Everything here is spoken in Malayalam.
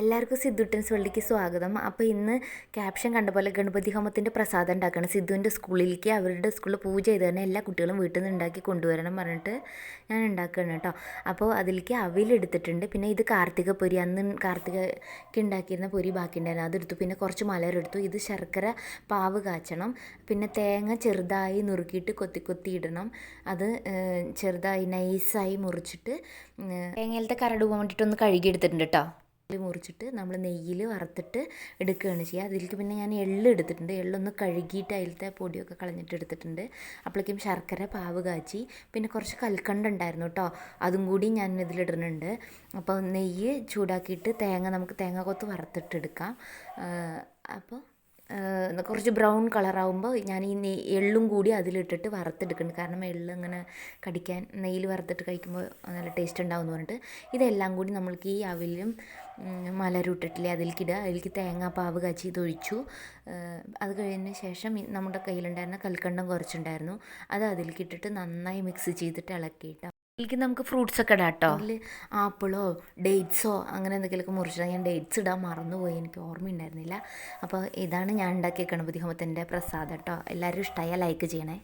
എല്ലാവർക്കും സിദ്ധുട്ടൻസ് വേൾഡിലേക്ക് സ്വാഗതം. അപ്പോൾ ഇന്ന് ക്യാപ്ഷൻ കണ്ട പോലെ ഗണപതി ഹോമത്തിന്റെ പ്രസാദം ഉണ്ടാക്കണം. സിദ്ധുവിന്റെ സ്കൂളിലേക്ക് അവരുടെ സ്കൂളിൽ പൂജ ചെയ്ത് തന്നെ എല്ലാ കുട്ടികളും വീട്ടിൽ നിന്ന് ഉണ്ടാക്കി കൊണ്ടുവരണം പറഞ്ഞിട്ട് ഞാൻ ഉണ്ടാക്കുകയാണ് കേട്ടോ. അപ്പോൾ അതിലേക്ക് അവിലെടുത്തിട്ടുണ്ട് പിന്നെ ഇത് കാർത്തിക പൊരി. അന്ന് കാർത്തികയ്ക്ക് ഉണ്ടാക്കിയിരുന്ന പൊരി ബാക്കിയുണ്ടായിരുന്നു. അതെടുത്തു. പിന്നെ കുറച്ച് മലരെടുത്തു ഇത് ശർക്കര പാവ് കാച്ചണം. പിന്നെ തേങ്ങ ചെറുതായി നുറുക്കിയിട്ട് കൊത്തി കൊത്തി ഇടണം. അത് ചെറുതായി നൈസായി മുറിച്ചിട്ട് തേങ്ങയിലത്തെ കരട് പോകാൻ വേണ്ടിയിട്ടൊന്ന് കഴുകി എടുത്തിട്ടുണ്ട് കേട്ടോ. മുറിച്ചിട്ട് നമ്മൾ നെയ്യിൽ വറുത്തിട്ട് എടുക്കുകയാണ് ചെയ്യുക. അതിലേക്ക് പിന്നെ ഞാൻ എള്ള് എടുത്തിട്ടുണ്ട്. എള്ളൊന്ന് കഴുകിയിട്ട് അതിലത്തെ പൊടിയൊക്കെ കളഞ്ഞിട്ട് എടുത്തിട്ടുണ്ട്. അപ്പോഴേക്കും ശർക്കര പാവ് കാച്ചി പിന്നെ കുറച്ച് കൽക്കണ്ട ഉണ്ടായിരുന്നു കേട്ടോ. അതും കൂടി ഞാൻ ഇതിലിടുന്നുണ്ട് അപ്പോൾ നെയ്യ് ചൂടാക്കിയിട്ട് തേങ്ങ നമുക്ക് തേങ്ങ കൊത്ത് വറുത്തിട്ടെടുക്കാം അപ്പോൾ കുറച്ച് ബ്രൗൺ കളറാകുമ്പോൾ ഞാൻ ഈ നെയ് എള്ളും കൂടി അതിലിട്ടിട്ട് വറുത്തെടുക്കുന്നുണ്ട് കാരണം എള്ള് ഇങ്ങനെ കടിക്കാൻ നെയ്യിൽ വറുത്തിട്ട് കഴിക്കുമ്പോൾ നല്ല ടേസ്റ്റ് ഉണ്ടാവും എന്ന് പറഞ്ഞിട്ട്. ഇതെല്ലാം കൂടി നമ്മൾക്ക് ഈ അവിലും മലരും ഇട്ടിട്ടില്ലേ അതിലേക്കിടുക അതിലേക്ക് തേങ്ങാപ്പാവ് കാച്ചി ഇതൊഴിച്ചു. അത് കഴിഞ്ഞതിന് ശേഷം നമ്മുടെ കയ്യിലുണ്ടായിരുന്ന കൽക്കണ്ടം കുറച്ചുണ്ടായിരുന്നു. അത് അതിലേക്കിട്ടിട്ട് നന്നായി മിക്സ് ചെയ്തിട്ട് ഇളക്കിയിട്ട് ഇതിലേക്ക് നമുക്ക് ഫ്രൂട്ട്സ് ഒക്കെ ഇടാം കേട്ടോ അതിൽ ആപ്പിളോ ഡേറ്റ്സോ അങ്ങനെ എന്തെങ്കിലുമൊക്കെ മുറിച്ചിടാം. ഞാൻ ഡേറ്റ്സ് ഇടാൻ മറന്നുപോയി. എനിക്ക് ഓർമ്മയുണ്ടായിരുന്നില്ല. അപ്പോൾ ഇതാണ് ഞാൻ ഉണ്ടാക്കിയ ഗണപതി ഹോമത്തിന്റെ പ്രസാദം കേട്ടോ എല്ലാവരും ഇഷ്ടമായാൽ ലൈക്ക് ചെയ്യണേ.